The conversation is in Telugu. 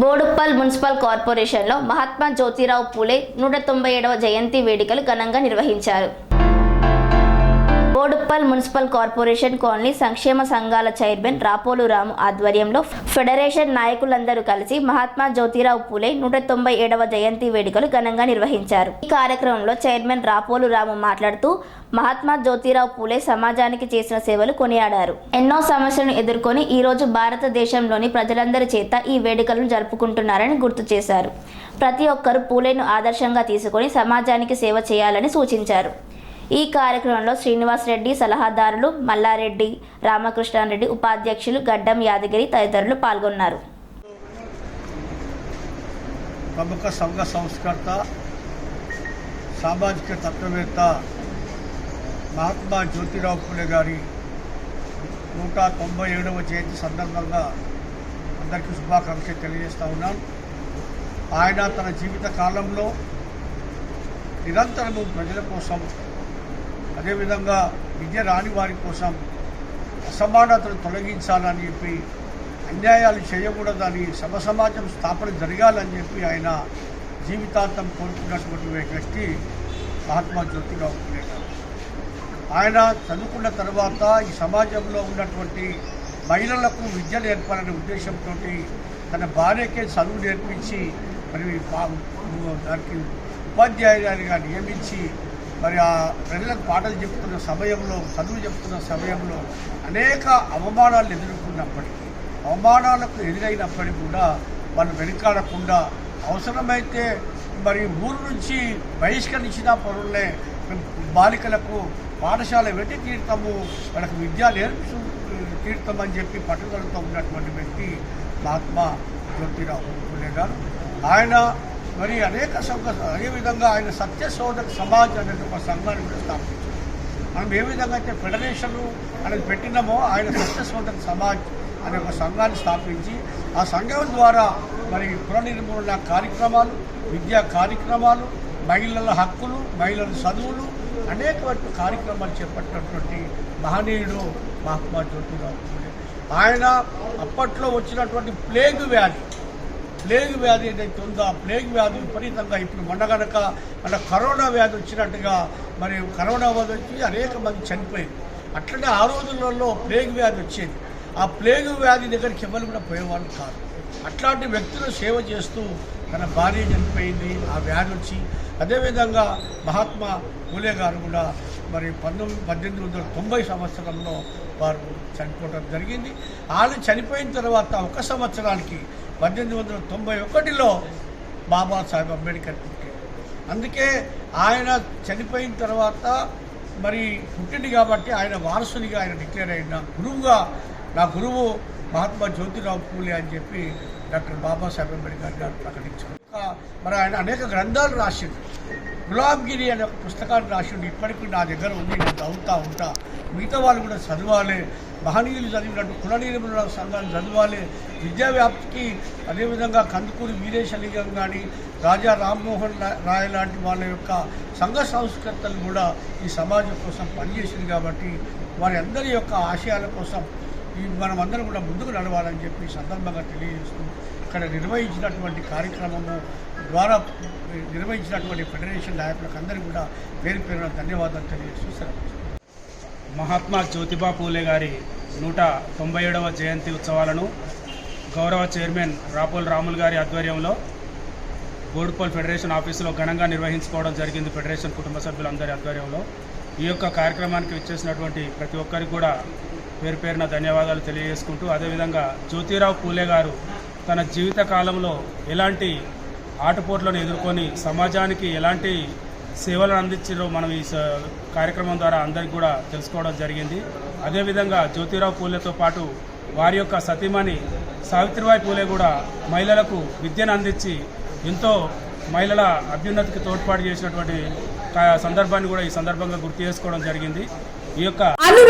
బోడుప్పల్ మున్సిపల్ కార్పొరేషన్లో మహాత్మా జ్యోతిరావు పూలే నూట తొంభై ఏడవ జయంతి వేడుకలు ఘనంగా నిర్వహించారు. బోడుప్పల్ మున్సిపల్ కార్పొరేషన్ కాలనీ సంక్షేమ సంఘాల చైర్మన్ రాపోలు రాము ఆధ్వర్యంలో ఫెడరేషన్ నాయకులందరూ కలిసి మహాత్మా జ్యోతిరావు పూలే నూట తొంభై ఏడవ జయంతి వేడుకలు ఘనంగా నిర్వహించారు. ఈ కార్యక్రమంలో చైర్మన్ రాపోలు రాము మాట్లాడుతూ మహాత్మా జ్యోతిరావు పూలే సమాజానికి చేసిన సేవలు కొనియాడారు. ఎన్నో సమస్యలను ఎదుర్కొని ఈ రోజు భారతదేశంలోని ప్రజలందరి చేత ఈ వేడుకలను జరుపుకుంటున్నారని గుర్తు చేశారు. ప్రతి ఒక్కరూ పూలేను ఆదర్శంగా తీసుకొని సమాజానికి సేవ చేయాలని సూచించారు. ఈ కార్యక్రమంలో శ్రీనివాస్ రెడ్డి సలహాదారులు మల్లారెడ్డి రామకృష్ణారెడ్డి ఉపాధ్యక్షులు గడ్డం యాదగిరి తదితరులు పాల్గొన్నారు. ప్రముఖ సంఘ సంస్కర్త సామాజిక తత్వవేత్త మహాత్మా జ్యోతిరావు పూలే గారి నూట తొంభై ఏడవ జయంతి సందర్భంగా అందరికీ శుభాకాంక్షలు తెలియజేస్తూ ఉన్నాను ఆయన తన జీవిత కాలంలో నిరంతరము ప్రజల కోసం అదేవిధంగా విద్య రాని వారి కోసం అసమానతను తొలగించాలని చెప్పి అన్యాయాలు చేయకూడదని సమసమాజం స్థాపన జరగాలని చెప్పి ఆయన జీవితాంతం కోరుకున్నటువంటి వ్యక్తి మహాత్మా జ్యోతిరావు పూలే ఆయన చదువుకున్న తర్వాత ఈ సమాజంలో ఉన్నటువంటి మహిళలకు విద్య నేర్పాలనే ఉద్దేశంతో తన భార్యకే చదువు నేర్పించి మరి దానికి ఉపాధ్యాయురాలుగా నియమించి మరి ఆ ప్రజలకు పాటలు చెప్తున్న సమయంలో చదువు చెప్తున్న సమయంలో అనేక అవమానాలు ఎదుర్కొన్నప్పటికీ అవమానాలకు ఎదురైనప్పటికీ కూడా వాళ్ళు వెనుకాడకుండా అవసరమైతే మరి ఊరు నుంచి బహిష్కరించిన పనులనే బాలికలకు పాఠశాల పెట్టి తీర్థము వాళ్ళకు విద్య నేర్పు తీర్థమని చెప్పి పట్టుదలతో ఉన్నటువంటి వ్యక్తి మహాత్మా జ్యోతిరావు పూలే గారు. ఆయన మరి అనేక సంఘ అదేవిధంగా ఆయన సత్య సోదర సమాజ్ అనే ఒక సంఘాన్ని కూడా స్థాపించారు. మనం ఏ విధంగా అయితే ఫెడరేషన్ అనేది పెట్టినామో ఆయన సత్య సోదర సమాజ్ అనే ఒక సంఘాన్ని స్థాపించి ఆ సంఘం ద్వారా మరి పునర్నిర్మూలన కార్యక్రమాలు విద్యా కార్యక్రమాలు మహిళల హక్కులు మహిళల చదువులు అనేకమైన కార్యక్రమాలు చేపట్టినటువంటి మహనీయుడు మహాత్మా జ్యోతిరావు ఆయన అప్పట్లో వచ్చినటువంటి ప్లేగు వ్యాధి ప్లేగ్ వ్యాధి ఏదైతే ఉందో? ఆ ప్లేగ్ వ్యాధి విపరీతంగా. ఇప్పుడు మొన్న గనక మన కరోనా వ్యాధి వచ్చినట్టుగా మరి కరోనా వ్యాధి వచ్చి అనేక మంది చనిపోయింది అట్లనే ఆ రోజులలో ప్లేగ్ వ్యాధి వచ్చేది. ఆ ప్లేగ్ వ్యాధి దగ్గరికి ఎవరు కూడా పోయేవాళ్ళు కాదు. అట్లాంటి వ్యక్తులు సేవ చేస్తూ తన భార్య చనిపోయింది. ఆ వ్యాధి వచ్చి అదేవిధంగా మహాత్మా పూలే గారు కూడా మరి పంతొమ్మిది పద్దెనిమిది వందల తొంభై సంవత్సరంలో వారు చనిపోవడం జరిగింది. వాళ్ళు చనిపోయిన తర్వాత ఒక సంవత్సరానికి పద్దెనిమిది వందల తొంభై ఒకటిలో బాబాసాహెబ్ అంబేద్కర్ పుట్టాడు. అందుకే ఆయన చనిపోయిన తర్వాత మరి పుట్టింది కాబట్టి ఆయన వారసునిగా ఆయన డిక్లేర్ అయిన గురువుగా నా గురువు మహాత్మా జ్యోతిరావు పూలే అని చెప్పి డాక్టర్ బాబాసాహెబ్ అంబేద్కర్ గారు ప్రకటించారు. మరి ఆయన అనేక గ్రంథాలు రాసిండు. గులాబ్గిరి అనే ఒక పుస్తకాన్ని రాసిండు. ఇప్పటికీ నా దగ్గర ఉంది నేను చదువుతా ఉంటా. మిగతా వాళ్ళు కూడా చదవాలి. మహనీయులు చదివినట్టు కుల నిర్మూలన సంఘాలు చదవాలి. విద్యా వ్యాప్తికి అదేవిధంగా కందుకూరి వీరేశలింగం కానీ రాజా రామ్మోహన్ రాయ్ లాంటి వాళ్ళ యొక్క సంఘ సంస్కర్తలు కూడా ఈ సమాజం కోసం పనిచేసింది కాబట్టి వారి అందరి యొక్క ఆశయాల కోసం ఈ మనమందరం కూడా ముందుకు నడవాలని చెప్పి సందర్భంగా తెలియజేస్తూ ఇక్కడ నిర్వహించినటువంటి కార్యక్రమము ద్వారా నిర్వహించినటువంటి ఫెడరేషన్ నాయకులకు అందరికీ కూడా పేరు పేరున ధన్యవాదాలు తెలియజేస్తూ సెలవు మహాత్మా జ్యోతిబా పూలే గారి నూట తొంభై ఏడవ జయంతి ఉత్సవాలను గౌరవ చైర్మన్ రాపోల్ రాములు గారి ఆధ్వర్యంలో బోర్డుపోల్ ఫెడరేషన్ ఆఫీసులో ఘనంగా నిర్వహించుకోవడం జరిగింది ఫెడరేషన్ కుటుంబ సభ్యులందరి ఆధ్వర్యంలో. ఈ యొక్క కార్యక్రమానికి విచ్చేసినటువంటి ప్రతి ఒక్కరికి కూడా పేరు పేరున ధన్యవాదాలు తెలియజేసుకుంటూ అదేవిధంగా జ్యోతిరావు పూలే గారు తన జీవిత కాలంలో ఎలాంటి ఆటపోట్లను ఎదుర్కొని సమాజానికి ఎలాంటి సేవలను అందించారో మనం ఈ స- కార్యక్రమం ద్వారా అందరికి కూడా తెలుసుకోవడం జరిగింది. అదేవిధంగా జ్యోతిరావు పూలేతో పాటు వారి యొక్క సతీమణి సావిత్రిబాయి పూలే కూడా మహిళలకు విద్యను అందించి ఎంతో మహిళల అభ్యున్నతికి తోడ్పాటు చేసినటువంటి సందర్భాన్ని కూడా ఈ సందర్భంగా గుర్తు చేసుకోవడం జరిగింది. ఈ యొక్క